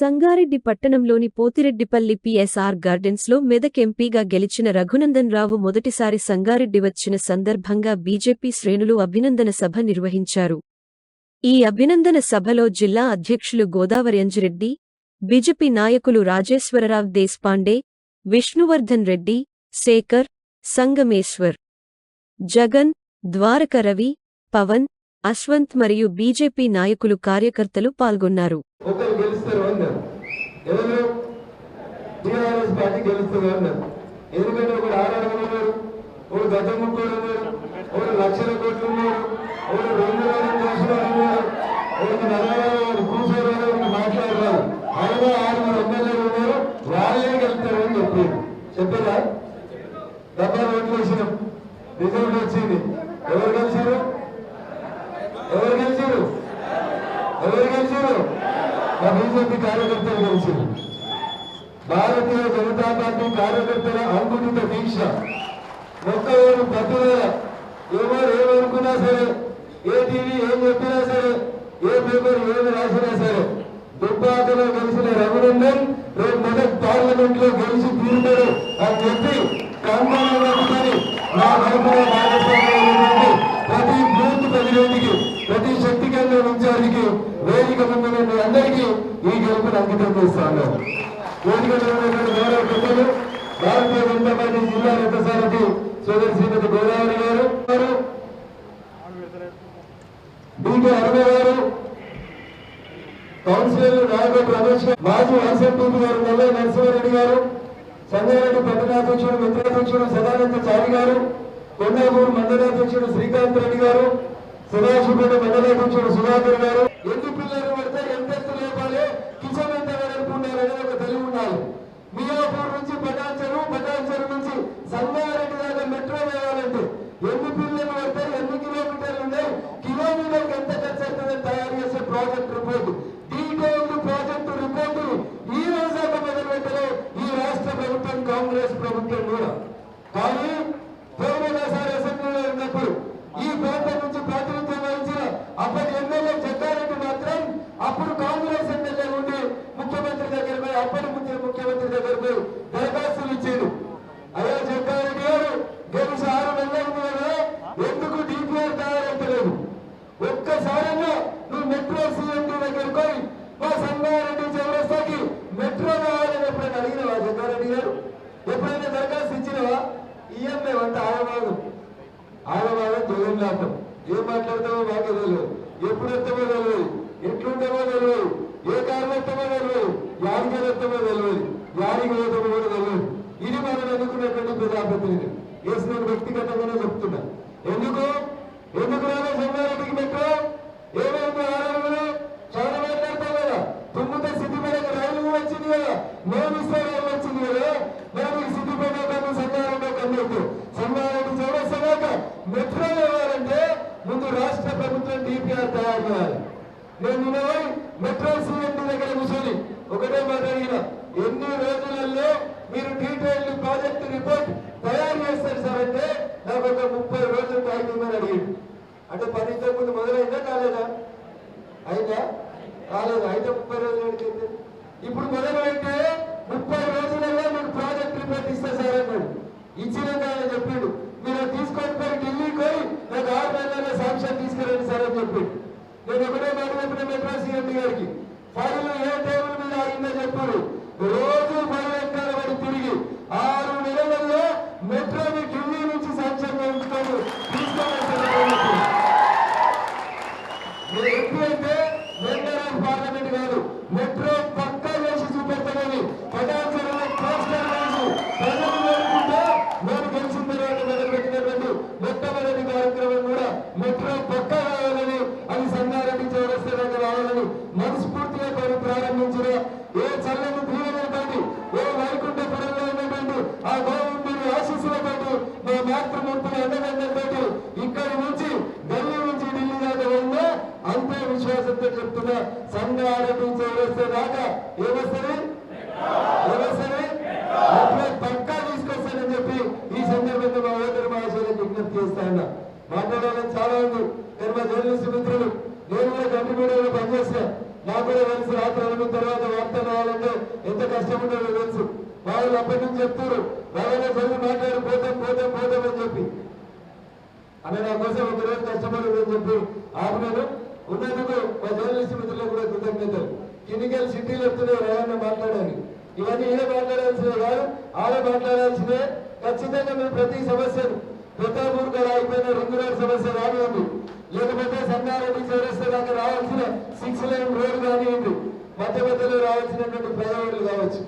సంగారెడ్డి పట్టణంలోని పోతిరెడ్డిపల్లి పిఎస్ఆర్ గార్డెన్స్లో మెదక్ ఎంపీగా గెలిచిన రఘునందన్ రావు మొదటిసారి సంగారెడ్డి వచ్చిన సందర్భంగా బీజేపీ శ్రేణులు అభినందన సభ నిర్వహించారు. ఈ అభినందన సభలో జిల్లా అధ్యక్షులు గోదావరి అంజిరెడ్డి బీజేపీ నాయకులు రాజేశ్వరరావు దేశ్పాండే విష్ణువర్ధన్ రెడ్డి శేఖర్ సంగమేశ్వర్ జగన్ ద్వారక రవి పవన్ అశ్వంత్ మరియు బీజేపీ నాయకులు కార్యకర్తలు పాల్గొన్నారు. ఎవరు? టీఆర్ఎస్ పార్టీ గెలుస్తుంది అన్నారు. ఎందుకంటే ఒకడు ఆరాడు ఉన్నారు ఒకడు గత ముక్కడు ఉన్నారు ఒకడు లక్షల కోట్లు ఉన్నారు ఒకడు రెండు వేల కోట్లు ఉన్నారు ఒకటి నలభై వాడు కూర్చోరు ఒకటి మాట్లాడరాదు. అయినా ఆరుగురు ఎమ్మెల్యేలు ఉన్నారు వాళ్ళే గెలుస్తారు అని చెప్పారు. చెప్పారా? డబ్బా ఓట్లు వేసినాం. రిజల్ట్ వచ్చింది ఎవరు గెలిచారు ఎవరు గెలిచారు ఎవరు గెలిచారు మా బీజేపీ కార్యకర్తలు గెలిచారు భారతీయ జనతా కార్యకర్తల అంకుటిత దీక్ష. ఒక్కరు పట్టుదల. ఎవరు ఏమనుకున్నా సరే ఏ టీవీ ఏం చెప్పినా సరే ఏ పేపర్ ఏమి రాసినా సరే దుబ్బాకలో గెలిచిన రఘునందన్ రేపు మొదటి పార్లమెంట్లో గెలిచి తీరుతాడు అని చెప్పి కమ్మని నా వైపున భాగస్వామ్యం ప్రతి బూత్ ప్రతినిధికి ప్రతి శక్తి కేంద్రం ఇన్ఛార్జికి వేదిక ముందు నేను అందరికీ ఈ గెలుపుని అంకితం చేస్తాను. గౌరవ పెద్దలు భారతీయ జనతా పార్టీ జిల్లా రథసారథి సోదరి శ్రీమతి గోదావరి గారు వారు అరవై గారు కౌన్సిలర్లు నాయకుడు రమేష్ గారు మాజీ వైఎస్ఆర్టీపీ గారు నల్ల నరసింహారెడ్డి గారు సంగారెడ్డి పట్టణాధ్యక్షుడు మిత్రాధ్యక్షుడు సదానంద చారి గారు కొండాపూర్ మండలాధ్యక్షుడు శ్రీకాంత్ రెడ్డి గారు సదాశివపేట మండలాధ్యక్షుడు సుధాకర్ గారు ఎన్ని పిల్లలు పడితే ఎంత ఎత్తు లేపాలి కిచెన్ ఎంత వెడల్పుండాలని ఒక తెలివి ఉండాలి మియాపూర్ నుంచి పటాన్చెరు పటాన్చెరు నుంచి సంగారెడ్డి దాకా మెట్రో వేయాలంటే ఎన్ని పిల్లలు పడతాయి ఎన్ని కిలోమీటర్లు ఉన్నాయి కిలోమీటర్కి ఎంత ఖర్చు అవుతుందని తయారు చేసే project report detailed project report ఈ రోజు మొదలు పెట్టలే ఈ రాష్ట్ర ప్రభుత్వం కాంగ్రెస్ ప్రభుత్వం కూడా. కానీ పోయినసారి అసెంబ్లీలో ఉన్నప్పుడు ఈ ప్రాంతం నుంచి ప్రాతినిధ్యం వహించిన అప్పటి ఎమ్మెల్యే జగ్గారెడ్డి మాత్రం అప్పుడు కాంగ్రెస్ ఎమ్మెల్యే ఉండి ముఖ్యమంత్రి దగ్గర పోయి అప్పటి ముఖ్య ముఖ్యమంత్రి దగ్గర పోయి దరఖాస్తులు ఇచ్చారు అయ్యా జగ్గారెడ్డి గారు గెలిచి ఆరు నెలలు కదా ఎందుకు డిపిఆర్ తయారైతలేదు ఒక్కసారైనా నువ్వు మెట్రో సీఎండి దగ్గరికి పోయి మా సంగారెడ్డి చౌరస్తాకి మెట్రో కావాలని ఎప్పుడైనా అడిగినవా జగ్గారెడ్డి గారు ఎప్పుడైనా దరఖాస్తు ఇచ్చినవా ఈఎంఐ అంత ఆగమాగం ఆగమాగం జగన్ లాభం ఏం మాట్లాడతామో మాకే తెలియదు ఎప్పుడు వస్తామో తెలియదు ఎట్లుంటామో తెలియదు ఏ కారణం వస్తామో తెలియదు యాడికి వస్తామో తెలియదు యాడికి పోతామో కూడా తెలియదు ఇది మనం ఎన్నుకున్నటువంటి ప్రజాప్రతినిధి వేసిన వ్యక్తిగతంగానే చెప్తున్నా ఎందుకు ఎందుకు రాలే సంగారెడ్డికి మెట్రో ఏమైంది ఆరోగ్యంలో చాలా మాట్లాడతాం కదా తుమ్ముత సిద్ధిపేట రైలు వచ్చింది కదా మేము ఇస్తే రైలు వచ్చింది కదా మేము ఈ సిద్ధిపేట కన్నా సంగారెడ్డి కన్నట్టు సంగారెడ్డి చౌరస్తాక మెట్రో కావాలంటే ముందు రాష్ట్ర ప్రభుత్వం డిపిఆర్ తయారు చేయాలి నేను నిన్న పోయి మెట్రో సీఎండి దగ్గర కూర్చొని ఒకటే మాట అడిగిన ఎన్ని రోజులలో మీరు డీటెయిల్డ్ ప్రాజెక్ట్ రిపోర్ట్ తయారు చేస్తారు సార్ అంటే నాకు ఒక ముప్పై రోజులు టైం ఇవ్వమని అడిగింది అంటే పని ఇంతకు ముందు మొదలైందా కాలేదా అయిందా కాలేదు అయితే ముప్పై రోజులు అడిగింది ఇప్పుడు మొదలైతే ముప్పై రోజులలో మీకు ప్రాజెక్ట్ రిపోర్ట్ ఇస్తా సార్ అన్నాడు ఇచ్చినాక ఆయన చెప్పిండు మీరు అది తీసుకొని పోయి ఢిల్లీకి పోయి నాకు ఆరు నెలల్లో సాంక్షన్ తీసుకురండి సార్ అని చెప్పిండు నేను ఒకటే మాట చెప్పిన మెట్రో సీఎం గారికి ఫైల్ ఏ టేబుల్ మీద ఆగిందో చెప్పారు రోజు ఫైల్ ఎక్కాల పడి తిరిగి ఆరు నెలలలో మెట్రోని ఢిల్లీ నుంచి సాంక్షన్ చేయించుకొని తీసుకొని మీరు ఎంపీ అయితే మెంబర్ ఆఫ్ పార్లమెంట్ కాదు మెట్రో పక్కా చేసి చూపెడతామని పటాచారంలో పోస్టర్ వేసి ప్రజలు కోరుకుంటే నేను గెలిచిన తర్వాత మొదలుపెట్టినటువంటి మొట్టమొదటి కార్యక్రమం కూడా మెట్రో పక్కా కావాలని అది సంగారెడ్డి చౌరస్తా దగ్గర రావాలని మనస్ఫూర్తిగా పని ప్రారంభించిన ఏ చల్లని దీవెనలతోటి ఏ వైకుంఠపురంలో ఉన్నటువంటి ఆ గోవిందుని ఆశీస్సులతోటి మా మాతృమూర్తుల అండదండలతోటి ఇక్కడి నుంచి ఢిల్లీ నుంచి ఢిల్లీ దాకా వెళ్ళినా అంతే విశ్వాసంతో చెప్తున్నా సంగారెడ్డి చౌరస్తా దాకా ఏమొస్తుంది ఏమొస్తుంది అట్లే పక్కా తీసుకొస్తానని చెప్పి ఈ సందర్భంగా మా ఓటర్ మహాశైలకు విజ్ఞప్తి చేస్తా ఉన్నా మాట్లాడాలని చాలా ఉంది కానీ మా జర్నలిస్ట్ మిత్రులు నేను కూడా గంట మీడియాలో పనిచేసిన నాకు కూడా తెలుసు రాత్రి ఎనిమిది తర్వాత వార్త రావాలంటే ఎంత కష్టం ఉంటుందో తెలుసు. వాళ్ళు అప్పటి నుంచి చెప్తారు బాగా చదివి మాట్లాడు పోతాం పోతాం పోతాం అని చెప్పి. అన్న నా కోసం ఒకరోజు రోజు అని చెప్పి ఆపినాను ఉన్నందుకు మా జర్నలిస్ట్ మిత్రులకు కూడా కృతజ్ఞతలు. కిందికెళ్ళి సిటీలు వస్తున్నాయి రాయన్న మాట్లాడాలి? ఇవన్నీ ఈడ మాట్లాడాల్సినవి కాదు ఆడ మాట్లాడాల్సినవి ఖచ్చితంగా మేము ప్రతి సమస్యను ప్రతాపూర్ గారు అయిపోయిన రింగ్ రోడ్ సమస్య రానివ్వండి. లేకపోతే సంగారెడ్డి చౌరస్తా దాకా రావాల్సిన సిక్స్ లైన్ రోడ్ కానివ్వండి మధ్య మధ్యలో రావాల్సినటువంటి ప్రయోజనాలు కావచ్చు.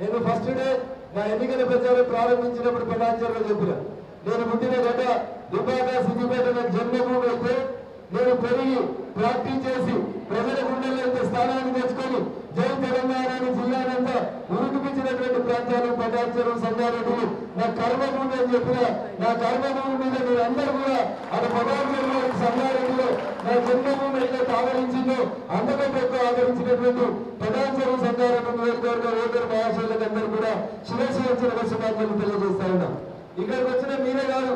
నేను ఫస్ట్ డే నా ఎన్నికల ప్రచారం ప్రారంభించినప్పుడు పటాచారులు చెప్పిన. నేను పుట్టిన గడ్డ దుబ్బాక సిద్దిపేట నాకు జన్మభూమి అయితే నేను పెరిగి ప్రాక్టీస్ చేసి ప్రజల గుండెల్లో ఇంత స్థానాన్ని తెచ్చుకొని జై తెలంగాణ అని జిల్లానంతా ఉరుకుపించినటువంటి ప్రాంతాలు పటాచారం సంగారెడ్డి నా కర్మభూమి అని చెప్పిన నా కర్మభూమి మీద మీరు అందరూ కూడా అది పటాచారంలో సంగారెడ్డి నా జన్మభూమి ఏదైతే ఆదరించిందో అంతకంటే ఎక్కువ ఆదరించినటువంటి పటాచారం సంగారెడ్డి నియోజకవర్గ ఓటర్ మహాశయులకు కూడా శిరస్సు వచ్చిన శుభాకాంక్షలు తెలియజేస్తా ఇక్కడికి వచ్చిన మీరే కాదు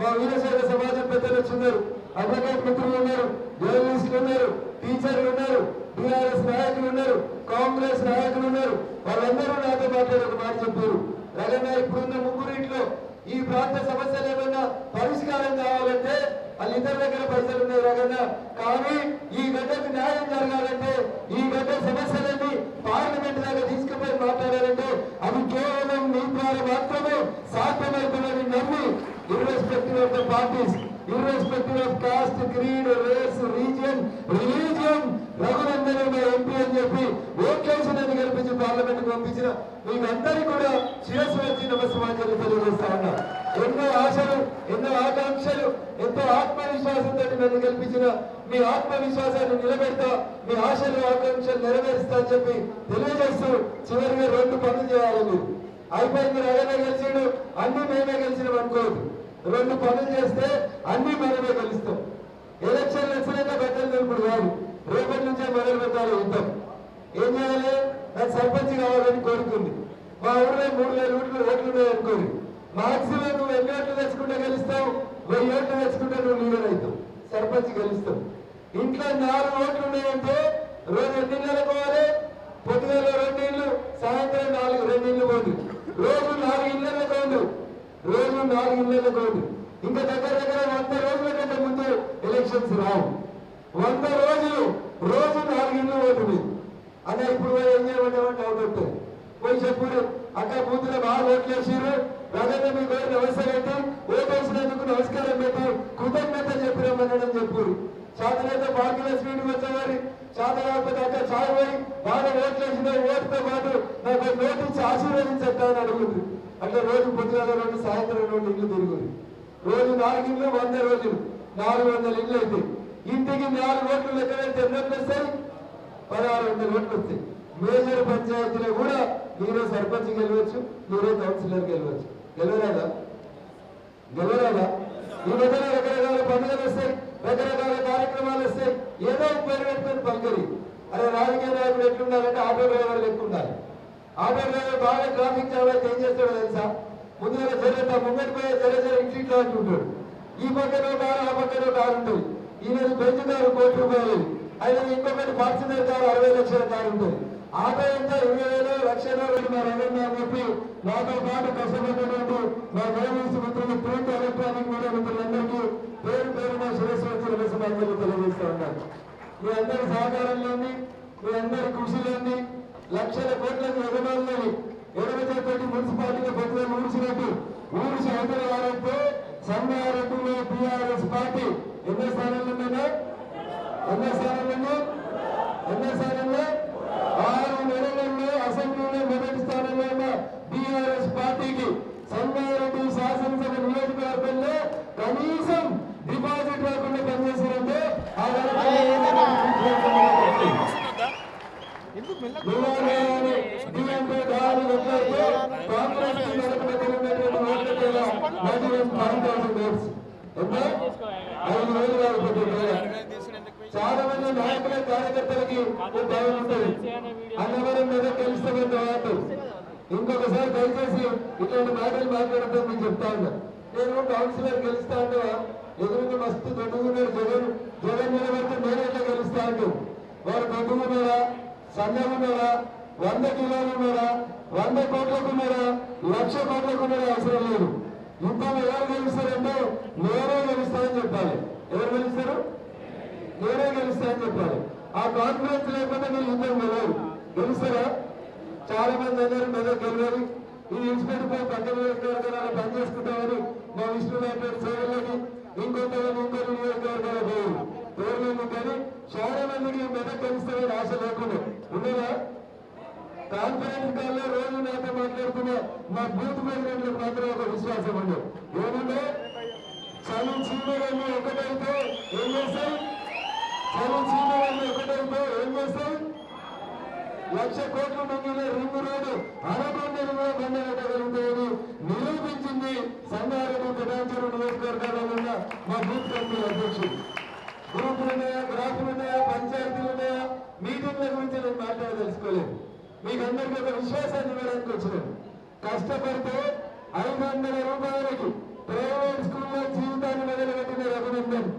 మా వీరశైల సమాజం పెద్దలు వచ్చిన్నారు అడ్వకేట్ మిత్రులు ఉన్నారు జర్నలిస్టులు ఉన్నారు టీచర్లు ఉన్నారు టిఆర్ఎస్ నాయకులు ఉన్నారు కాంగ్రెస్ నాయకులు ఉన్నారు. వాళ్ళందరూ నాతో మాట్లాడి ఒక మాట చెప్పారు. రగన్న ఇప్పుడున్న ముగ్గురింట్లో ఈ ప్రాంత సమస్యలు ఏమైనా పరిష్కారం కావాలంటే వాళ్ళ ఇద్దరి దగ్గర పైసలు ఉన్నాయి రగన్న కానీ ఈ గడ్డకు న్యాయం జరగాలంటే ఈ గడ్డ సమస్యలన్నీ పార్లమెంట్ దాకా తీసుకుపోయి మాట్లాడాలంటే అది కేవలం మీ ద్వారా మాత్రమే సాధ్యమవుతుందని నమ్మి irrespective of the parties irrespective of caste creed race region religion Raghunandan మా ఎంపీ అని చెప్పి ఓట్లేసి నన్ను గెలిపించి పార్లమెంట్ పంపించిన మీకందరికీ కూడా శిరస్సు వచ్చి నమస్కారం తెలియజేస్తా ఉన్నా. ఎన్నో ఆశలు ఎన్నో ఆకాంక్షలు ఎంతో ఆత్మవిశ్వాసంతో నన్ను కల్పించిన మీ ఆత్మవిశ్వాసాన్ని నిలబెడతా మీ ఆశలు ఆకాంక్షలు నెరవేరుస్తా అని చెప్పి తెలియజేస్తూ చివరిగా రెండు పనులు చేయాలి మీరు. అయిపోయింది రగనే కలిసాడు అన్ని మేమే గెలిచినాం అనుకోదు రెండు పనులు చేస్తే అన్ని మనమే కలుస్తాం ఎలక్షన్ వచ్చినాక బట్టలు తెలుపుడు కాదు. రేపటి నుంచే మొదలు పెట్టాలి యుద్ధం. ఏం చేయాలి? నాకు సర్పంచ్ కావాలని కోరుకుంది. మా ఊళ్ళో మూడు వేల ఓట్లు ఓట్లు ఉన్నాయి మాక్సిమం నువ్వు ఎన్ని ఓట్లు తెచ్చుకుంటే గెలుస్తావు? వెయ్యి ఓట్లు తెచ్చుకుంటే నువ్వు లీడర్ అవుతావు. సర్పంచ్ గెలుస్తావు. ఇంట్లో నాలుగు ఓట్లు ఉన్నాయంటే రోజు ఎన్ని నెలలు పోవాలి పొద్దుగల రెండు ఇళ్ళు సాయంత్రం నాలుగు రెండు ఇళ్ళు పోదు. రోజు నాలుగు ఇళ్ళ కోండు రోజు నాలుగు ఇళ్ళ కోండు ఇంకా దగ్గర దగ్గర వంద రోజుల కంటే ముందు ఎలక్షన్స్ రావు. వంద రోజులు రోజు నాలుగు ఇళ్ళు పోతుంది. అన్న ఇప్పుడు ఏం చేయమంటామంటే అవుట్ వస్తుంది పోయి చెప్పుడు అక్క బూతులు బాగా ఓట్లు వేసారు రగన్న మీకు నమస్కారం పెట్టి ఓటేసినందుకు నమస్కారం పెట్టి కృతజ్ఞత చెప్పిరమ్మన్నాడని చెప్పారు చేతనైతే బాకీల స్పీడ్ వచ్చేవారి చేత కాకపోతే అక్క చాయ్ పోయి బాగా ఓట్లు వేసిన ఓటుతో పాటు నాకు ఒక నోటు ఇచ్చి ఆశీర్వదించట్టు అని అడుగుతుంది. అంటే రోజు పొద్దున రెండు సాయంత్రం రెండు ఇల్లు తిరుగుతుంది. రోజు నాలుగు ఇళ్ళు వంద రోజులు. నాలుగు వందల ఇళ్ళు అయితే ఇంటికి నాలుగు ఓట్లు లెక్క పెడితే వస్తాయి? పదహారు వందల ఓట్లు వస్తాయి. మేజర్ పంచాయతీలో కూడా మీరే సర్పంచ్ గెలవచ్చు మీరే కౌన్సిలర్ గెలవచ్చు. గెలవరాదా? గెలవరాదా? ఈ మధ్యన రకరకాల పండుగలు వస్తాయి రకరకాల కార్యక్రమాలు వస్తాయి. ఏదో పేరు పెట్టుకొని పలుకరి అరే రాజకీయ నాయకుడు ఎట్లుండాలంటే ఆటో డ్రైవర్లు ఎక్కుండాలి ఆటో డ్రైవర్ బాగా ట్రాఫిక్ జామ్ అయితే ఏం చేస్తాడో తెలుసా? ముందుగా జరగతా ముంగటి పోయే జర జర ఇంట్లో అంటుంటాడు ఈ పక్కన కారు ఆ పక్కన కారు ఉంటుంది ఈయనది బెంచ్ కారు కోటి రూపాయలు. ఆయన ఇంకొకటి ఫార్చునర్ కారు అరవై లక్షల కారు ఉంటుంది. ఆటో ఇరవై వేలు లక్షలు రెండు మా రవీంద్ర చెప్పి నాతో పాటు కష్టపడినటువంటి మా జర్నలిస్ట్ మిత్రులు ప్రింట్ ఎలక్ట్రానిక్ మీడియా మిత్రులందరికీ పేరు పేరు మా శిరస్సు వచ్చి నమస్కారాలు తెలియజేస్తా ఉన్నాను. మీ అందరి సహకారంలోని మీ అందరి కృషిలోని లక్షల కోట్లకు యజమానులని ఎడమ చేపట్టి మున్సిపాలిటీని పొద్దున ఊడ్చినట్టు ఊడ్చి అవతల వారైతే సంగారెడ్డిలో టిఆర్ఎస్ పార్టీ. ఎన్నో స్థానాలు ఉన్నాయా? ఎన్నో స్థానాలు ఎన్నో స్థానంలో ఆరు నెలలలో అసెంబ్లీలో మొదటి స్థానంలో ఉన్న టిఆర్ఎస్ పార్టీకి సంగారెడ్డి శాసనసభ నియోజకవర్గంలో కనీసం డిపాజిట్ లేకుండా పనిచేశారంటే ఆ నిలవగానే డిఎంకే దారి వెళ్తే కాంగ్రెస్కి నలభై ఉన్నటువంటి ఓట్ల పేర నలభై ఫైవ్ థౌసండ్ ఓట్స్ ఎంత ఐదు వేలు కాకపోతే చాలా మంది నాయకుల కార్యకర్తలకి ఒక భయం ఉంటుంది అన్నవరం మీద గెలుస్తామని తర్వాత ఇంకొకసారి దయచేసి ఇట్లాంటి మాటలు మాట్లాడటం మీకు చెప్తా ఉన్నా నేను కౌన్సిలర్ గెలుస్తాడు ఎదురుకు ఎదురుగా మస్తు దొడ్డుకున్నాడు జగన్. జగన్ నిలబడితే నేను ఎట్లా గెలుస్తా అంటాడు వారు పెద్దగున్నారా సన్నగున్నారా వంద కిలోలు ఉన్నారా వంద కోట్లకు ఉన్నారా లక్ష కోట్లకు ఉన్నారా అవసరం లేదు. యుద్ధం ఎవరు గెలుస్తారంటే నేనే గెలుస్తానని చెప్పాలి. ఎవరు గెలుస్తారు? నేనే గెలుస్తానని చెప్పాలి. ఆ కాన్ఫిడెన్స్ లేకపోతే మీరు యుద్ధం గెలవరు గెలుస్తారా? చాలా మంది అందరూ మెదక్ గెలవాలి. ఈ ఇన్స్పెక్టర్ పక్కన నియోజకవర్గాలు మా విష్ణునాథ్ సేవలకి ఇంకొంత ఇంకొన్ని నియోజకవర్గాలు పోయి పేర్లేదు కానీ చాలా మందికి మెదక్ గెలుస్తామని ఆశ లేకుండా. ఉండదా? కాన్ఫరెన్స్ కాల్లో రోజు నాతో మాట్లాడుతున్న మా బూత్ ప్రెసిడెంట్లకు మాత్రం ఒక విశ్వాసం ఉంది ఏమంటే చలి చీమలన్నీ ఒకటైతే ఏం చేస్తాయి? చలి చీమలన్నీ ఒకటైతే ఏం చేస్తాయి? లక్ష కోట్ల మందిలో రింగ్ రోడ్డు అరకొండలు కూడా బండగట్టగలుగుతాయని నిరూపించింది సంగారెడ్డి పెదాంచరు నియోజకవర్గాల్లో ఉన్న మా బూత్ కమిటీ అధ్యక్షుడు. గ్రూపులు ఉన్నాయా? గ్రాఫ్లు ఉన్నాయా? పంచాయతీలు ఉన్నాయా? మీటింగ్ల గురించి నేను మాట్లాడదలుచుకోలేదు మీకు అందరికీ ఒక విశ్వాసాన్ని ఇవ్వడానికి వచ్చినాను. కష్టపడితే ఐదు వందల రూపాయలకి ప్రైవేట్ స్కూల్లో జీవితాన్ని మొదలుపెట్టిన రఘునందన్.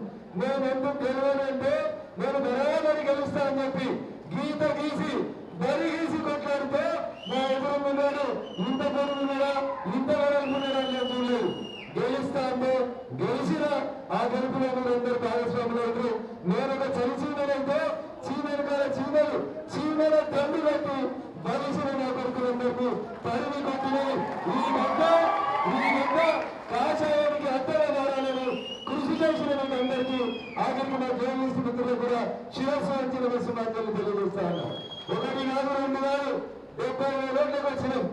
నేను ఎందుకు గెలవనంటే నేను బరాబరి గెలుస్తా అని చెప్పి గీత గీసి బరి గీసి కొట్లాడితే మా ఎదురున్నాడు ఇంత పొరుగున్నాడా ఇంత వెడల్పున్నాడా లేదు చూడలేదు. గెలుస్తా అంటే గెలిచిన ఆ గెలుపులో మీరు అందరు భాగస్వాములు అవుతారు నేను ఒక చలి చీమలైతే చీమలు కాల చీమలు చీమల తండ్రి కట్టి బలిసిన నా కొడుకులందరికీ తరిమి కొట్టిన ఈ గడ్డ ఈ గడ్డ కాషాయానికి అత్తగా మారాలని కృషి చేసిన మీకు అందరికీ ఆఖరికి మా జర్నలిస్ట్ మిత్రులు కూడా శిరస్సు వంచి నమస్సుమార్గాలు తెలియజేస్తా ఉన్నా ఒకటి కాదు రెండు కాదు డెబ్బై వేల ఓట్లకు వచ్చినాం.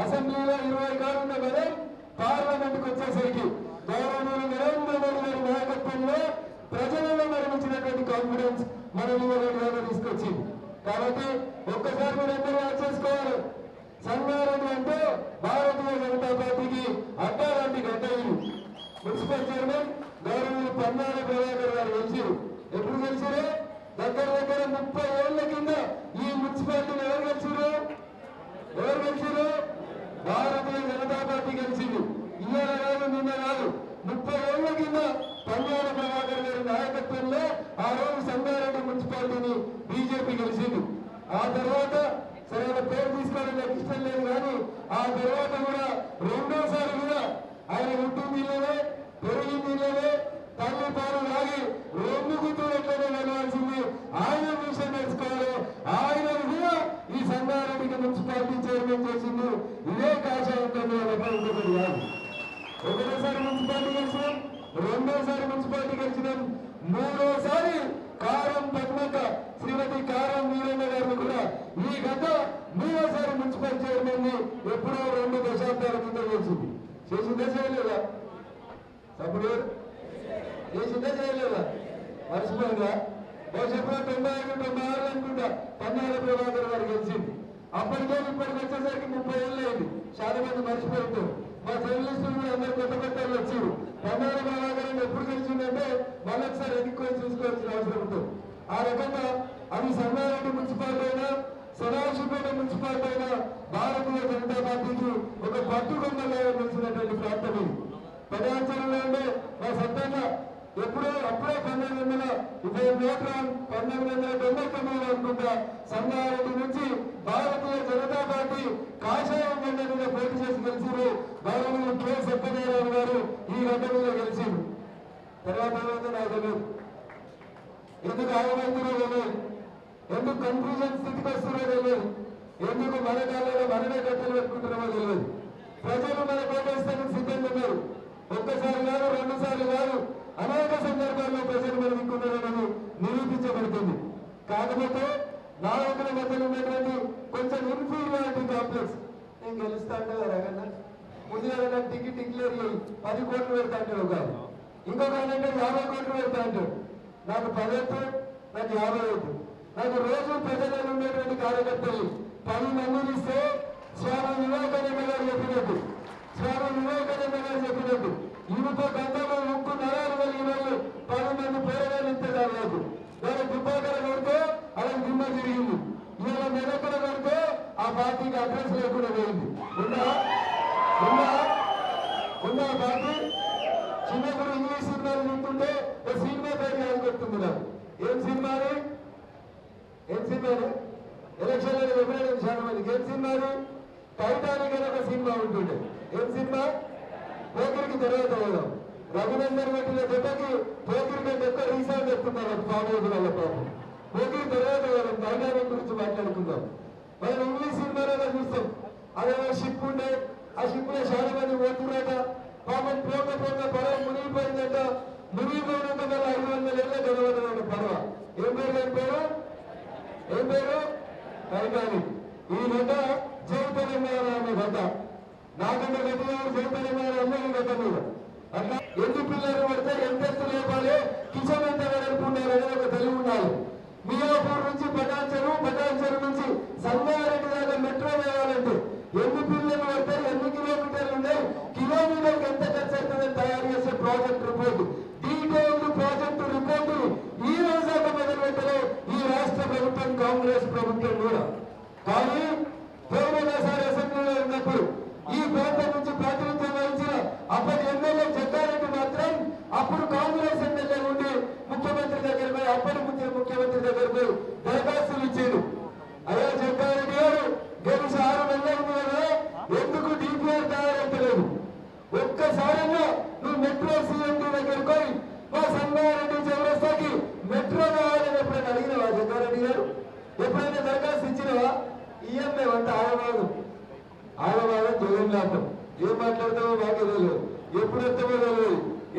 అసెంబ్లీలో ఇరవై కాదు కదా మనం పార్లమెంట్కు వచ్చేసరికి గౌరవనీయులు నరేంద్ర మోడీ గారి నాయకత్వంలో ప్రజలలో మరణించినటువంటి కాన్ఫిడెన్స్ మన నియోజకవర్గంలో తీసుకొచ్చింది. కాబట్టి ఒక్కసారి మీరు అందరూ యాడ్ చేసుకోవాలి. సంగారెడ్డి అంటే భారతీయ జనతా పార్టీకి అడ్డాలాంటి లాంటి మున్సిపల్ చైర్మన్ గౌరవనీయులు పన్నాల ప్రభాకర్ గారు తెలిసి ఎప్పుడు తెలిసిరే దగ్గర దగ్గర ముప్పై ఏళ్ళ కింద ఈ మున్సిపాలిటీని ఎవరు గెలిచారు ఎవరు గెలిచారు భారతీయ జనతా పార్టీ గెలిచింది. ఇవాళ కాదు నిన్న కాదు. ముప్పై ఏళ్ళ కింద పంజాల ప్రభాకర్ గారి నాయకత్వంలో ఆ రోజు సంగారెడ్డి మున్సిపాలిటీని బీజేపీ గెలిచింది. ఆ తర్వాత సరైన పేరు తీసుకోవడం నాకు ఇష్టం లేదు కానీ ఆ తర్వాత కూడా రెండోసారి కూడా ఆయన ఉంటుంది లేదే పెరిగింది లేదే తల్లి పాలు లాగి రెండు గుర్తులు ఎట్లనే వెళ్ళవలసింది ఆయన విషయం నేర్చుకోవాలి ఆయన కూడా ఈ సంగారెడ్డికి మున్సిపాలిటీ చైర్మన్ చేసింది ఇదే కాషాయం కన్నా ఇంకొకటి కాదు ఒకటోసారి మున్సిపాలిటీ గెలిచినాం రెండోసారి మున్సిపాలిటీ గెలిచినాం మూడోసారి కారం పద్మక శ్రీమతి కారం వీరన్న గారిని కూడా ఈ గత మూడోసారి మున్సిపల్ చైర్మన్ని ఎప్పుడో రెండు దశాబ్దాల కింద చేసింది చేసిందే చేయలేదా సప్పుడు ఏ సిద్ధం చేయలేదా మర్చిపోయిందా భవిష్యత్తులో తొంభై ఐదు తొంభై ఆరు అనుకుంటా పన్నాల ప్రభాకర్ గారు గెలిచింది. అప్పటికే ఇప్పటికి వచ్చేసరికి ముప్పై ఏళ్ళు అయింది. చాలా మంది మర్చిపోయింటారు మా జర్నలిస్టులు కూడా అందరు కొత్త కొత్త వచ్చారు. పన్నాల ప్రభాకర్ ఎప్పుడు గెలిచిందంటే మళ్ళీ ఒకసారి ఎన్నుకొని చూసుకోవాల్సిన అవసరం ఉంటుంది. ఆ రకంగా అది సంగారెడ్డి మున్సిపాలిటీ అయినా సదాశివపేట మున్సిపాలిటీ అయినా భారతీయ జనతా పార్టీకి ఒక పట్టుకొమ్మగా నిలిచినటువంటి ప్రాంతం ఇది. పదార్థంలో ఉండే మా సత్తంగా ఎప్పుడో అప్పుడే పంతొమ్మిది వందల ఇరవై నూట పంతొమ్మిది వందల తొంభై తొమ్మిది అనుకుంటా సంగారెడ్డి నుంచి భారతీయ జనతా పార్టీ కాషాయం గడ్డ మీద పోటీ చేసి గెలిచారు గౌరవనీయులు కె. సత్యనారాయణ గారు ఈ గడ్డ మీద గెలిచారు తర్వాత నాకు తెలియదు ఎందుకు ఆగమైతుందో తెలియదు ఎందుకు కన్ఫ్యూజన్ స్థితికి వస్తుందో తెలియదు ఎందుకు మన కాలంలో మనమే కట్టెలు పెట్టుకుంటున్నామో తెలియదు ప్రజలు మన కోటేస్తానికి సిద్ధంగా ఉన్నారు. ఒక్కసారి కాదు రెండుసార్లు కాదు అనేక సందర్భాల్లో ప్రజలు మన నిరూపించబడుతుంది. కాకపోతే నాయకుల మధ్యలో ఉన్నటువంటి కొంచెం ఇన్ఫీరియారిటీ కాంప్లెక్స్ నేను గెలుస్తా అంటే రగన్న ముందుగా నాకు టికెట్ డిక్లేర్ చేయి పది కోట్లు పెడతా అంటాడు ఒక ఇంకొక ఆయన అంటే యాభై కోట్లు పెడతా అంటాడు నాకు పదెత్తు నాకు యాభై వద్దు. నాకు రోజు ప్రజలలో ఉండేటువంటి కార్యకర్తలు పది మందిని ఇస్తే స్వామి వివేకానంద గారు చెప్పినట్టు. స్వామి వివేకానంద గారు చెప్పినట్టు. ఇనుప గంధంలో ముక్కు నరాలు కలిగిన వాళ్ళు పది మంది పేరగాలు ఇంత కాలేదు దాని దుబ్బాకర కొడితే అలా దిమ్మ తిరిగింది. ఇవాళ మెదకడ కొడితే ఆ పార్టీకి అడ్రస్ లేకుండా పోయింది. ఉందా? ఉందా? ఉందా పార్టీ? చిన్నప్పుడు ఇంగ్లీష్ సినిమాలు చూస్తుంటే ఓ సినిమా పేరు యాదకొస్తుంది నాకు. ఏం సినిమా ఏం సినిమాని ఎలక్షన్లో చెప్పినాడు చాలా మందికి ఏం సినిమాని టైటానిక్ అనే ఒక సినిమా ఉంటుండే. ఏం సినిమా? పోకిరికి తర్వాత పోదాం రఘునందన్ పెట్టిన జతకి పోకిరి మీద ఎక్కువ రీసెంట్ చెప్తున్నారు ఫామ్ హౌస్ పాపం. పోకిరి తర్వాత పోదాం టైటానిక్ గురించి మాట్లాడుకుందాం. మనం ఇంగ్లీష్ సినిమాలో చూస్తాం. అదేమో షిప్ ఉండే ఆ షిప్లో చాలా మంది పోతున్నాక పాపం పోక పోక పడవ మునిగిపోయిందంట. మునిగిపోయినంత వల్ల ఐదు వందల ఏళ్ళ జరగదు పడవ. ఏం పేరు ఏం పేరు? ఏం పేరు? టైటానిక్ ఈ గడ్డ జై తెలంగాణ అనే గడ్డ నాకంటే గట్టిగా జై తెలంగాణ అన్న ఈ అట్లా ఎన్ని పిల్లలు పడితే ఎంత ఎత్తు లేపాలి కిచెన్ ఎంత వెడల్పున్నారు అనేది ఒక తెలివి ఉండాలి మియాపూర్ నుంచి పటాన్చెరు పటాన్చెరు నుంచి సంగారెడ్డి దాకా మెట్రో వేయాలంటే ఎన్ని పిల్లలు పడితే ఎన్ని కిలోమీటర్లు ఉన్నాయి కిలోమీటర్కి ఎంత ఖర్చు అవుతుందని తయారు చేసే project report detailed project report ఈ రోజు దాకా మొదలు ఈ రాష్ట్ర ప్రభుత్వం కాంగ్రెస్ ప్రభుత్వం కూడా. కానీ పోయినసారి అసెంబ్లీలో ఉన్నప్పుడు ఈ ప్రాంతం నుంచి ప్రాతినిధ్యం వహించిన అప్పటి ఎమ్మెల్యే జగ్గారెడ్డి మాత్రం అప్పుడు కాంగ్రెస్ ఎమ్మెల్యే ఉండి ముఖ్యమంత్రి దగ్గర పోయి అప్పటి ముఖ్య ముఖ్యమంత్రి దగ్గర పోయి దరఖాస్తులు ఇచ్చాడు అయ్యా జగ్గారెడ్డి గారు గెలిచి ఆరు నెలలైంది కదా ఎందుకు డిపిఆర్ తయారైతలేదు ఒక్కసారైనా నువ్వు మెట్రో సీఎండి దగ్గరికి పోయి మా సంగారెడ్డి చౌరస్తాకి మెట్రో కావాలని ఎప్పుడైనా అడిగినవా జగ్గారెడ్డి గారు ఎప్పుడైనా దరఖాస్తు ఇచ్చినవా ఈఎంఐ వంట ఆగవాదు ఆగవాదం జగన్ లాభం ఏం మాట్లాడతామో మాకే తెలియదు ఎప్పుడు వస్తామో తెలియదు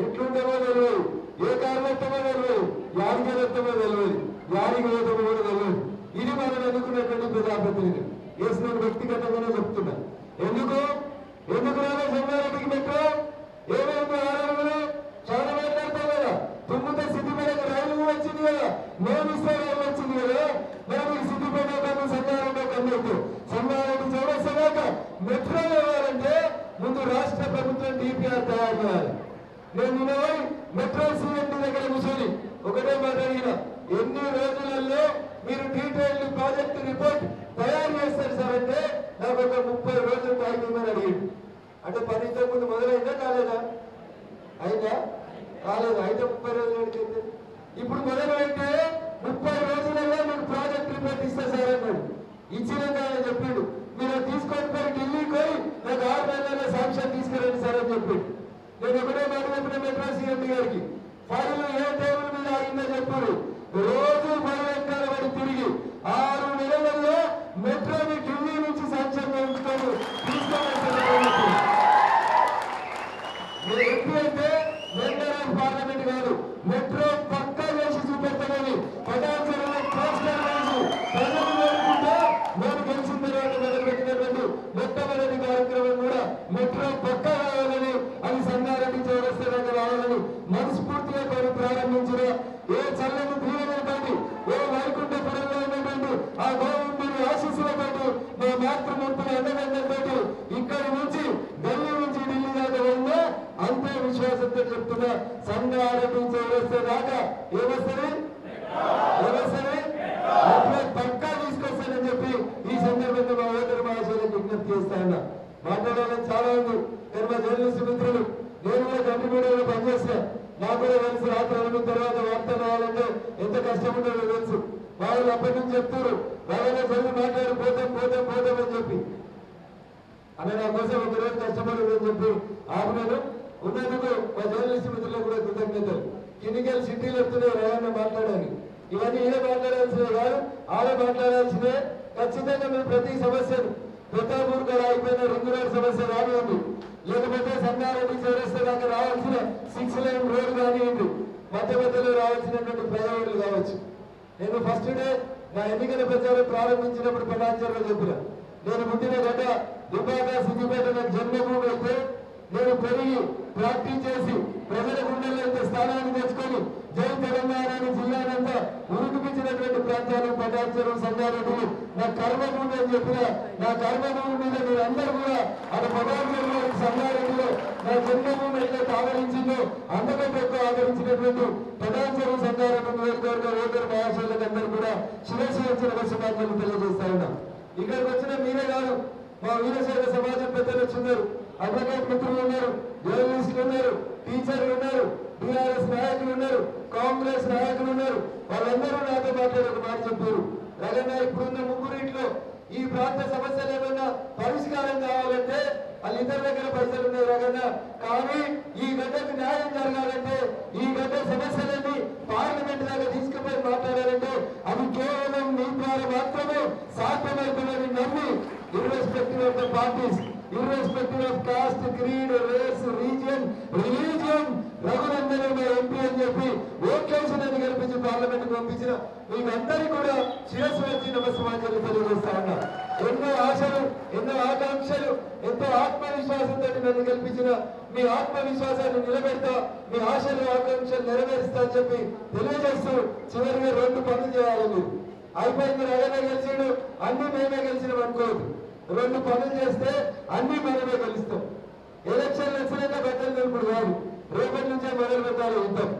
ఎట్లుంటామో తెలియదు ఏ కారణం వస్తామో తెలియదు యాడికి వస్తామో తెలియదు యాడికి పోతామో కూడా తెలియదు ఇది మనం ఎన్నుకున్నటువంటి ప్రజాప్రతినిధి వేసిన వ్యక్తిగతంగానే చెప్తున్నా ఎందుకు ఎందుకు రాలే సంగారెడ్డికి మెట్రో ఏమైంది ఆరోగ్యంలో చాలా మాట్లాడతాం కదా తుమ్ముత సిద్ధిపేటకు రైలు కూడా వచ్చింది కదా మేము ఇస్తే రైలు వచ్చింది కదా మేము ఈ సిద్ధిపేట కన్నా సంగారెడ్డి కన్నట్టు సంగారెడ్డి చౌరస్తాక మెట్రో కావాలంటే ముందు రాష్ట్ర ప్రభుత్వం డిపిఆర్ తయారు చేయాలి నేను నిన్న పోయి మెట్రో దగ్గర కూర్చొని ఒకటే మాట అడిగిన ఎన్ని రోజులలో మీరు డీటెయిల్డ్ ప్రాజెక్ట్ రిపోర్ట్ తయారు చేస్తారు సార్? అంటే నాకు ఒక ముప్పై రోజులు టైం ఇవ్వమని అడిగింది అంటే పని ముందు మొదలైందా కాలేదా? అయిందా? కాలేదు? అయితే ముప్పై రోజులు అడిగింది ఇప్పుడు మొదలు అయితే ముప్పై రోజులలో మీకు ప్రాజెక్ట్ రిపోర్ట్ ఇస్తా సార్ అన్నాడు ఇచ్చినాక ఆయన చెప్పిండు మీరు తీసుకొని పోయి ఢిల్లీకి పోయి నాకు ఆరు నెలల్లో శాంక్షన్ తీసుకురండి సార్ అని చెప్పిండు నేను ఒకటే మాట చెప్పిన మెట్రో సీఎం గారికి ఫైల్ ఏ టేబుల్ మీద ఆగిందో చెప్పారు రోజు ఫైల్ వెనకాల పడి తిరిగి ఆరు నెలలలో మెట్రోని ఢిల్లీ నుంచి శాంక్షన్ చేయించుకొని తీసుకొని మీరు ఎంపీ అయితే మెంబర్ ఆఫ్ పార్లమెంట్ కాదు మెట్రో పక్కా చేసి చూపెడతామని పటాచారంలో పోస్టర్ వేసి ప్రజలు కోరుకుంటే నేను గెలిచిన తర్వాత మొదలుపెట్టినటువంటి మొట్టమొదటి కార్యక్రమం కూడా మెట్రో పక్కా కావాలని అది సంగారెడ్డి చౌరస్తా దగ్గర రావాలని మనస్ఫూర్తిగా కోరి ప్రారంభించిన ఏ చల్లని దీవెనతోటి ఏ వైకుంఠపురంలో ఉన్నటువంటి ఆ గోవిందుని ఆశీస్సులతోటి మా మాతృమూర్తుల అండదండలతోటి ఇక్కడి నుంచి ఢిల్లీ నుంచి ఢిల్లీ దాకా వెళ్ళినా అంతే విశ్వాసంతో చెప్తున్నా సంగారెడ్డి చౌరస్తా దాకా ఏమొస్తుంది ఏమొస్తుంది అట్లా పక్కా తీసుకొస్తానని చెప్పి ఈ సందర్భంగా మా ఓటర్ మహాశైలకు విజ్ఞప్తి చేస్తా ఉన్నా మాట్లాడాలని చాలా ఉంది కానీ మా జర్నలిస్ట్ మిత్రులు నేను మీడియాలో పనిచేస్తే నాకు కూడా తెలుసు రాత్రి అయిన తర్వాత వార్త రావాలంటే ఎంత కష్టం ఉంటుందో తెలుసు. వాళ్ళు అప్పటి నుంచి చెప్తారు వాళ్ళనే చదివి మాట్లాడి పోతాం పోతాం పోతాం అని చెప్పి. అన్న నా కోసం ఒకరోజు రోజు చెప్పి? ఆపినాను ఉన్నందుకు మా జర్నలిస్ట్ మిత్రులకు కూడా కృతజ్ఞతలు. కిన్నికల్ సిటీలు వస్తున్నాయి రాయన్న మాట్లాడాలి. ఇవన్నీ ఈయన మాట్లాడాల్సినవి కాదు ఆడ మాట్లాడాల్సినవి. ఖచ్చితంగా మీరు ప్రతి సమస్యను ప్రతాపూర్ గారు అయిపోయిన రింగ్ రోడ్ సమస్య రానివ్వండి. లేకపోతే సంగారెడ్డి చేరేస్తే దాకా రావాల్సిన సిక్స్ లైన్ రోడ్ కానివ్వండి. మధ్య మధ్యలో రావాల్సినటువంటి ప్రయోజనాలు కావచ్చు. నేను ఫస్ట్ డే నా ఎన్నికల ప్రచారం ప్రారంభించినప్పుడు పటాచారంలో చెప్పిన. నేను పుట్టిన గడ్డ దుబాక సిద్దిపేట నాకు జన్మభూమి అయితే నేను పెరిగి ప్రాక్టీస్ చేసి ప్రజల గుండెల్లో ఇంత స్థానాన్ని తెచ్చుకొని జై తెలంగాణ అని జిల్లానంతా ఉరుకుపించినటువంటి ప్రాంతాలు పటాచారం సంగారెడ్డి నా కర్మభూమి అని చెప్పిన నా కర్మభూమి మీద మీరందరూ కూడా అది పటాచారంలో సంగారెడ్డిలో నా జన్మభూమి అయితే ఆదరించిందో అంతకంటే ఎక్కువ ఆదరించినటువంటి పటాచారం సంగారెడ్డి నియోజకవర్గ ఓటర్ మహాశయులకు అందరూ కూడా శిరస్సు వచ్చిన శుభాకాంక్షలు తెలియజేస్తా ఉన్నా. ఇక్కడికి వచ్చిన మీరే కాదు మా వీరశైల సమాజం పెద్దలు వచ్చిన్నారు అడ్వకేట్ మిత్రులు ఉన్నారు జర్నలిస్టులు ఉన్నారు టీచర్లు ఉన్నారు బీఆర్ఎస్ నాయకులు ఉన్నారు కాంగ్రెస్ నాయకులు ఉన్నారు. వాళ్ళందరూ నాతో మాట్లాడి ఒక మాట చెప్పారు. రగన్న ఇప్పుడున్న ముగ్గురింట్లో ఈ ప్రాంత సమస్యలు ఏమన్నా పరిష్కారం కావాలంటే వాళ్ళ ఇద్దరి దగ్గర పైసలు ఉన్నాయి రగన్న. కానీ ఈ గడ్డకు న్యాయం జరగాలంటే ఈ గడ్డ సమస్యలన్నీ పార్లమెంట్ దాకా తీసుకుపోయి మాట్లాడాలంటే అది కేవలం మీ ద్వారా మాత్రమే సాధ్యమవుతుందని నమ్మి irrespective of the parties irrespective of caste creed race region religion Raghunandan మా ఎంపీ అని చెప్పి ఓట్లేసి నన్ను గెలిపించి పార్లమెంట్ పంపించిన మీకందరికీ కూడా శిరస్సు వచ్చి నమస్కారాలు తెలియజేస్తా ఉన్నా. ఎన్నో ఆశలు ఎన్నో ఆకాంక్షలు ఎంతో ఆత్మవిశ్వాసంతో నన్ను కల్పించిన మీ ఆత్మవిశ్వాసాన్ని నిలబెడతా మీ ఆశలు ఆకాంక్షలు నెరవేరుస్తా అని చెప్పి తెలియజేస్తూ చివరిగా రెండు పనులు చేయాలి మీరు. అయిపోయింది రగనే గెలిచాడు అన్ని మేమే గెలిచినాం అనుకోవద్దు. రెండు పనులు చేస్తే అన్ని మనమే గెలుస్తాం. ఎలక్షన్ వచ్చినాక బట్టలు ఇప్పుడు కాదు రేపటి నుంచే మొదలు పెట్టాలి యుద్ధం.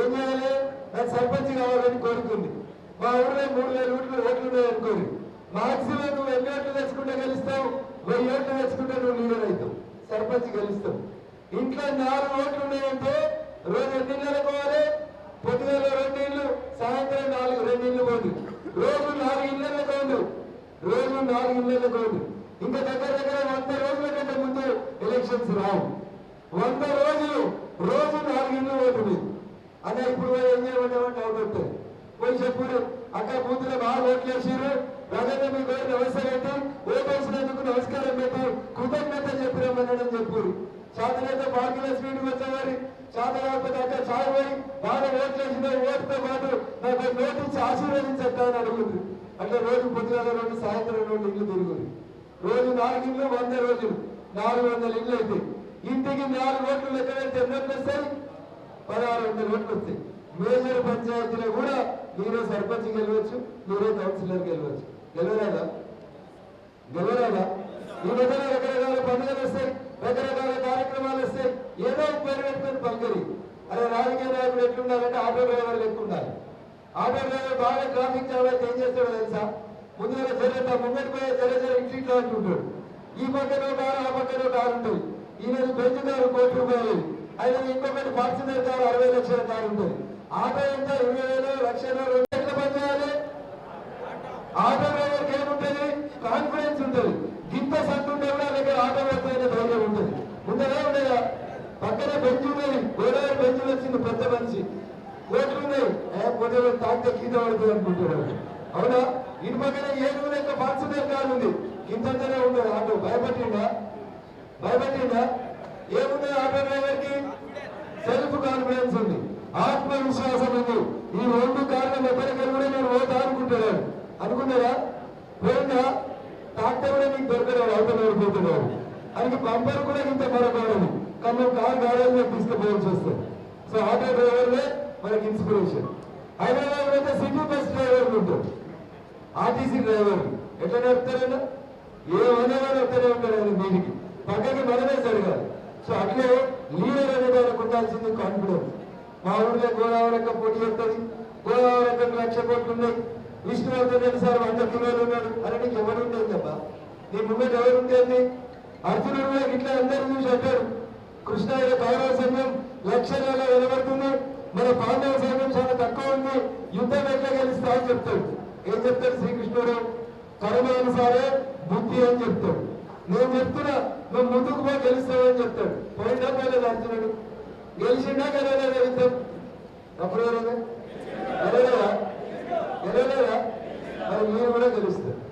ఏం చేయాలి? నాకు సర్పంచ్ కావాలని కోరుకుంది. మా ఊళ్ళో మూడు వేల ఓట్లు ఓట్లు ఉన్నాయి అనుకోని మాక్సిమం నువ్వు ఎన్ని ఓట్లు తెచ్చుకుంటే గెలుస్తావు? వెయ్యి ఓట్లు తెచ్చుకుంటే నువ్వు లీడర్ అవుతావు. సర్పంచ్ గెలుస్తావు ఇంట్లో నాలుగు ఓట్లు ఉన్నాయంటే రోజు ఎన్ని నెలకోవాలి పొద్దుగల రెండు ఇళ్ళు సాయంత్రం నాలుగు రెండు ఇళ్ళు పోదు. రోజు రోజు నాలుగు ఇళ్ళ పోదు ఇంకా దగ్గర దగ్గర వంద రోజుల కంటే ముందు ఎలక్షన్స్ రావు. వంద రోజులు రోజు నాలుగు ఇళ్ళు ఓటుంది అదే ఇప్పుడు ఏం చేయమంటామంటే అవుట్ వస్తుంది పోయి చెప్పుడు అక్క బూతులు బాగా ఓట్లు వేసారు రగన్న మీకు నమస్కారం పెట్టి వేసినందుకు నమస్కారం పెట్టి కృతజ్ఞత చెప్పిరమ్మన్నాడని చెప్పారు చేతనైతే బాకీల స్పీడ్ వచ్చేవారి. చేత కాకపోతే అక్క చాయ్ పోయి బాగా ఓట్లు వేసిన ఓటుతో పాటు నాకు నోటించి నోటు ఇచ్చి ఆశీర్వదించట్టు అని అడుగుతుంది. అంటే రోజు పొద్దున రెండు సాయంత్రం రెండు ఇల్లు తిరుగుతుంది. రోజు నాలుగు ఇళ్ళు వంద రోజులు. నాలుగు వందల ఇళ్ళు అయితే ఇంటికి నాలుగు ఓట్లు లెక్క పెడితే ఎన్ని వస్తాయి? పదహారు వందల ఓట్లు వస్తాయి. మేజర్ పంచాయతీలో కూడా మీరే సర్పంచ్ గెలవచ్చు మీరే కౌన్సిలర్ గెలవచ్చు. గెలవరాదా? గెలవరాదా? ఈ మధ్యన రకరకాల పండుగలు వస్తాయి రకరకాల కార్యక్రమాలు వస్తాయి ఏదో ఒక పేరు పెట్టుకొని పలకరి అరే రాజకీయ నాయకుడు ఎట్లుండాలంటే ఆటో డ్రైవర్ లెక్క ఉండాలి ఆటో బాగా ట్రాఫిక్ జామ్ ఏం చేస్తాడో తెలుసా? ముందుగా జరగ ముంగటి పోయే జర జర ఇంట్లో అంటుంటాడు ఈ పక్కన ఒక కారు ఆ పక్కన ఒక కారు ఉంటుంది ఈయనది బెంచ్ కారు కోటి రూపాయలు. అయితే ఇంకొకటి ఫార్చునర్ కారు అరవై లక్షల కారు ఉంటుంది ఆటో ఎంత? ఇరవై వేలు లక్షలు రెండు లక్షల పని చేయాలి? ఆటో డ్రైవర్కి ఏముంటది? కాన్ఫిడెన్స్ ఉంటుంది. గింత సంత ఉంటే కూడా దగ్గర ఆటో వస్తాయనే ధైర్యం ఉంటుంది. ముందరే ఉండేదా పక్కనే బెంచ్ ఉండేది గోదావరి బెంచ్ వచ్చింది పెద్ద మనిషి. ఓట్లు ఉన్నాయి తాగితే పోతే గీత పడుతుంది అనుకుంటున్నాడు అవునా? ఇటు పక్కన ఏడు లెక్క ఫార్చునర్ కారు ఉంది? ఇంతంతనే ఉండదు ఆటో భయపట్టిందా? భయపట్టిందా? ఏముంది ఆటో డ్రైవర్కి? సెల్ఫ్ కాన్ఫిడెన్స్ ఉంది. ఆత్మవిశ్వాసం ఉంది. ఈ రెండు కారణం ఎప్పటికీ కూడా నేను పోతా అనుకుంటున్నాను అనుకున్నారా? పోయిందా? తాగితే కూడా నీకు దొరకలేదు అవతల ఓడిపోతున్నాడు ఆయనకి బంపర్ కూడా ఇంత మరొకడు కానీ కారు గాడల్లో తీసుకుపోవాల్సి వస్తుంది. సో ఆటో డ్రైవర్లే మనకి ఇన్స్పిరేషన్. హైదరాబాద్ అయితే సిటీ బస్ డ్రైవర్లు ఉంటారు ఆర్టీసీ డ్రైవర్. ఎట్లా నడుపుతారన్నా ఏ ఏమనేవాడు వస్తూనే ఉంటాడు ఆయన దీనికి. పక్కకి మనమే జరగాలి. సో అట్లే లీడర్ అనే వాళ్ళకు ఉండాల్సింది కాన్ఫిడెన్స్ మా ఊళ్ళో గోదావరక్క పోటీ చేస్తుంది. గోదావరక్కకు లక్ష కోట్లు ఉన్నాయి. విష్ణువర్ధన్ రెడ్డి సార్ వంద కిలోలు ఉన్నాడు. అరే ఎవరు ఉండేది తప్ప నీ ముందు ఎవరు ఉండేది అర్జునుడు కూడా ఇట్లా అందరూ చూసి అంటాడు. కృష్ణ కౌరవ సైన్యం లక్షలలో నిలబడుతుంది మన పాండవ సైన్యం చాలా తక్కువ ఉంది. యుద్ధం ఎట్లా గెలుస్తా అని చెప్తాడు. ఏం చెప్తాడు శ్రీకృష్ణుడు? కర్మానుసారే బుద్ధి అని చెప్తాడు. నేను చెప్తున్నా నువ్వు ముందుకు పోయి గెలుస్తావని చెప్తాడు. పోయినా పోలేదు అర్జునుడు? గెలిచిండా గెలవలేదా యుద్ధం? అప్పుడు గెలవలేదా? గెలవలేదా? మరి మీరు కూడా గెలుస్తారు.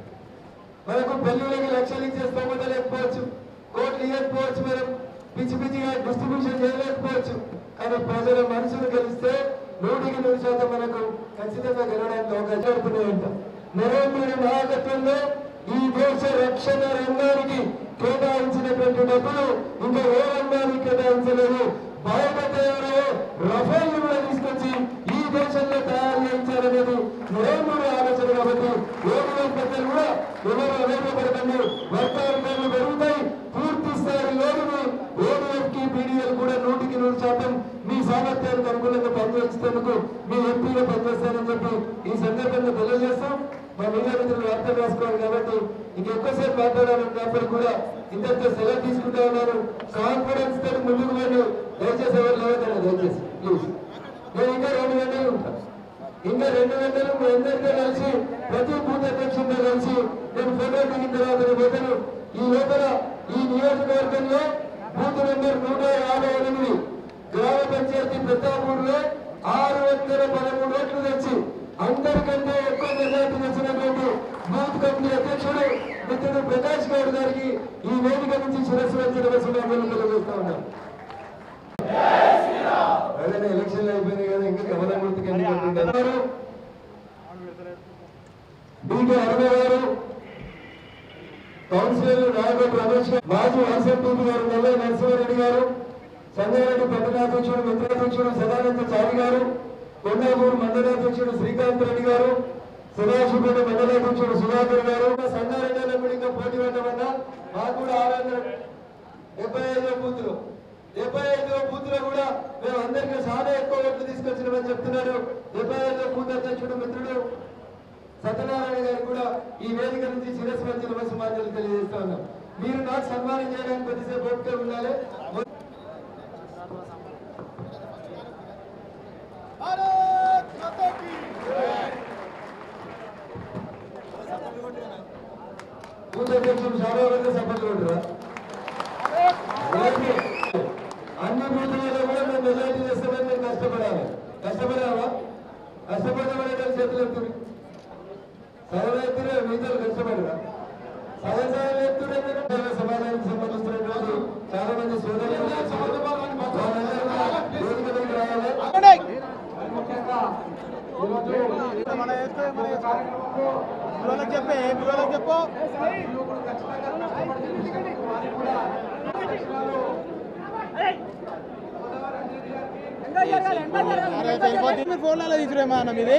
మనకు పెళ్ళిళ్ళకి లక్షలు ఇచ్చే స్తోమత లేకపోవచ్చు. కోట్లు ఇవ్వకపోవచ్చు మనం. పిచ్చి పిచ్చిగా డిస్ట్రిబ్యూషన్ చేయలేకపోవచ్చు. కానీ ప్రజల మనసును గెలిస్తే నూటికి నూరు శాతం మనకు ఖచ్చితంగా గెలవడానికి అవకాశం ఉంటాం నరేంద్ర మోడీ నాయకత్వంలో ఈ దేశ రక్షణ రంగానికి కేటాయించినటువంటి డబ్బులు ఇంకా ఏ రంగానికి కేటాయించలేదు. బయట తయారయ్యే రఫేల్ కూడా తీసుకొచ్చి ఈ దేశంలో తయారు చేయించాలనేది నరేంద్ర ఆలోచన కాబట్టి ఓడిఎం పెద్దలు కూడా ఎవరు అవేపడకండి వర్తాలు పెరుగుతాయి. పూర్తి స్థాయి లోడుని ఏడీఎఫ్కి కి పీడీఎల్ కూడా నూటికి నూరు శాతం సామర్థ్యానికి అనుకూలంగా పనిచేసేందుకు మీ ఎంపీలో పనిచేస్తారని చెప్పి ఈ సందర్భంగా తెలియజేస్తాం మా మీడియా మిత్రులు అర్థం రాసుకోవాలి కాబట్టి ఇంకెక్కువసేపు మాట్లాడాలన్నప్పుడు కూడా ఇంతటితో సెలవు తీసుకుంటా ఉన్నారు కాన్ఫిడెన్స్తో ముందుకు వెళ్ళి దయచేసి ఎవరు లేవద్దండి దయచేసి ప్లీజ్. నేను ఇంకా రెండు గంటలు ఉంటా. ఇంకా రెండు గంటలు మీ అందరితో కలిసి ప్రతి బూత్ అధ్యక్షుడితో కలిసి నేను ఫోటో దిగిన తర్వాత పోతాను ఈ లోపల ఈ నియోజకవర్గంలో బూత్ నెంబర్ నూట యాభై ఎనిమిది. గ్రామ పంచాయతీ ప్రతాపూర్లో ఆరు వందల పదమూడు ఓట్లు తెచ్చి అందరికంటే ఎక్కువ మెజార్టీ తెచ్చినటువంటి బూత్ కమిటీ అధ్యక్షుడు మిత్రుడు ప్రకాష్ గౌడ్ గారికి ఈ వేదిక నుంచి శిరస్సు వచ్చిన వసూలు తెలియజేస్తా ఉన్నాం. అలానే ఎలక్షన్లు అయిపోయినాయి కదా ఇంకా కమలం గుర్తుకి ఎన్నికలు డీకే అరవై గారు కౌన్సిలర్ నాయకుడు రమేష్ మాజీ ఎంపీ గారు నల్ల నరసింహారెడ్డి గారు సంగారెడ్డి పట్టణాధ్యక్షుడు మిత్రాధ్యక్షుడు సదానంద చారి గారు కొండాపూర్ మండలాధ్యక్షుడు శ్రీకాంత్ రెడ్డి గారు సదాశివపేట మండలాధ్యక్షుడు సుధాకర్ గారు. సంగారెడ్డిలో కూడా ఇంకా పోటీ పెట్టమన్న మాకు కూడా ఆవేదన డెబ్బై ఐదో బూత్లు. డెబ్బై ఐదో బూత్లో కూడా మేము అందరికీ చాలా ఎక్కువ ఓట్లు తీసుకొచ్చినామని చెప్తున్నారు. డెబ్బై ఐదో బూత్ అధ్యక్షుడు మిత్రుడు సత్యనారాయణ గారు కూడా ఈ వేదిక నుంచి శిరస్సు వచ్చి నమస్మార్యాలు తెలియజేస్తా ఉన్నాం. మీరు నాకు సన్మానం చేయడానికి కొద్దిసేపు ఓపిక ఉండాలి. బూత్ అధ్యక్షుడు చాలా వరకు సపోర్ట్ కొట్టరా అన్ని బూతులలో కూడా మేము మెజార్టీ చేస్తామని మేము కష్టపడాలి కష్టపడాలా కష్టపడమనే చేతులు ఎత్తురు సదన ఎత్తురే మీతో కష్టపడరా సదన సదన ఎత్తురే మీరు చాలా సమాజానికి సంబంధించినటువంటి చాలా మంది సోదరులు వాళ్ళందరూ రావాలి ముఖ్యంగా ఈరోజు చెప్పే చెప్పు మీరు ఫోన్లలో తీసుకురేమా అన్న మీది